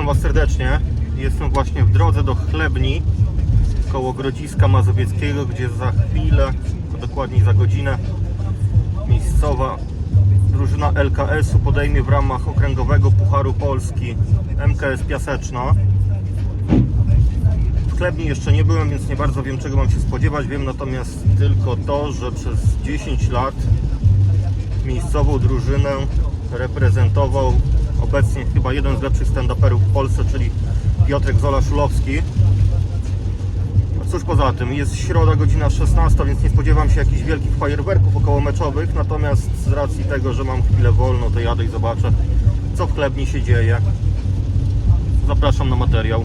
Witam Was serdecznie. Jestem właśnie w drodze do Chlebni koło Grodziska Mazowieckiego, gdzie za chwilę, dokładniej za godzinę, miejscowa drużyna LKS-u podejmie w ramach okręgowego Pucharu Polski MKS Piaseczno. W Chlebni jeszcze nie byłem, więc nie bardzo wiem czego mam się spodziewać. Wiem natomiast tylko to, że przez 10 lat miejscową drużynę reprezentował obecnie chyba jeden z lepszych stand-uperów w Polsce, czyli Piotrek Zola-Szulowski. Cóż poza tym, jest środa godzina 16, więc nie spodziewam się jakichś wielkich fajerwerków około meczowych, natomiast z racji tego, że mam chwilę wolną, to jadę i zobaczę, co w chlebni się dzieje. Zapraszam na materiał.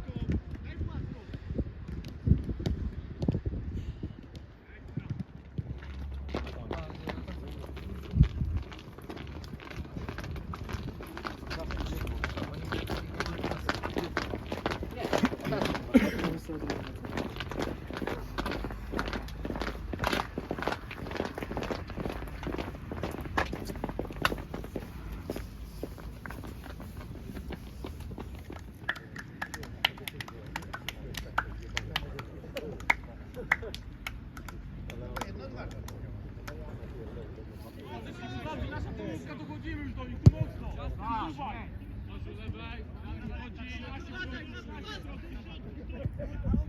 Brawo, Stachu,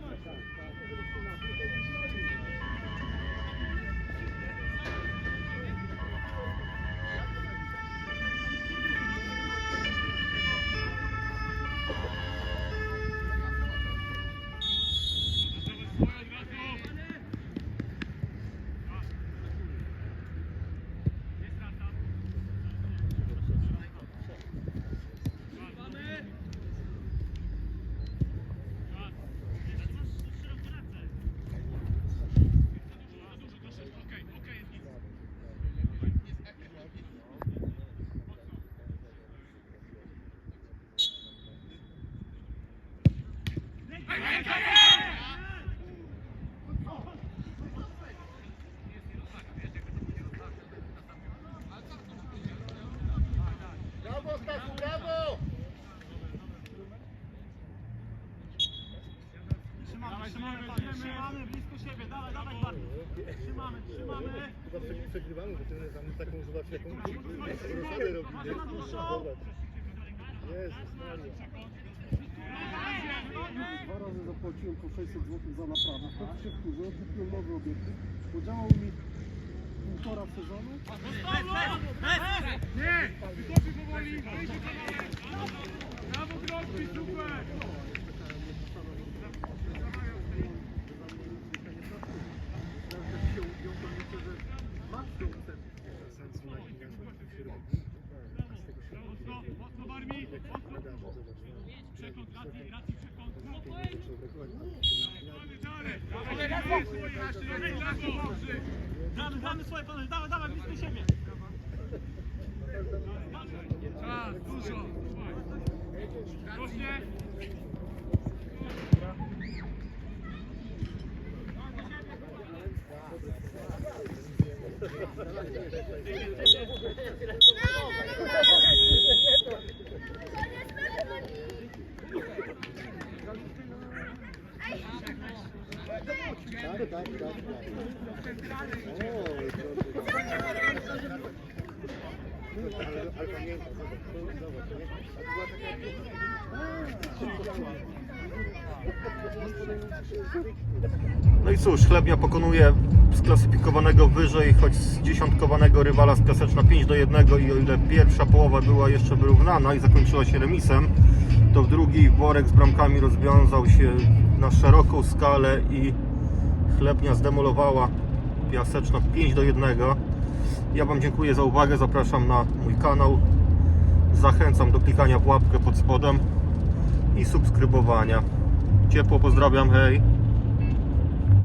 Thank you. Trzymamy, trzymamy, panie, trzymamy blisko siebie, dawaj, dawaj bardziej. Trzymamy, trzymamy. Chyba prze- przegrywamy, bo ten tam taką zobacz jaką rosadę robi. nie? Zobacz. Jezus Maria. Dwa razy zapłaciłem po 600 zł za naprawę. Wtedy się wkurzyłem, kupiłem nowy obiektyw. Podziałał mi półtora sezonu. Nie! Wycofaj powoli. Brawo, Grodzki, super! Mocno Barmi, mocno. Przekąt, racji, racji, przekąt. Gramy, gramy swoje panowie, dawaj, dawaj, blisko siebie. Tak, dużo. Różnie. Tak, No i cóż, Chlebnia pokonuje sklasyfikowanego wyżej, choć zdziesiątkowanego rywala z Piaseczna 5 do 1 i o ile pierwsza połowa była jeszcze wyrównana i zakończyła się remisem, to w drugiej worek z bramkami rozwiązał się na szeroką skalę i Chlebnia zdemolowała Piaseczno 5 do 1. Ja Wam dziękuję za uwagę, zapraszam na mój kanał. Zachęcam do klikania w łapkę pod spodem i subskrybowania. Ciepło pozdrawiam, hej!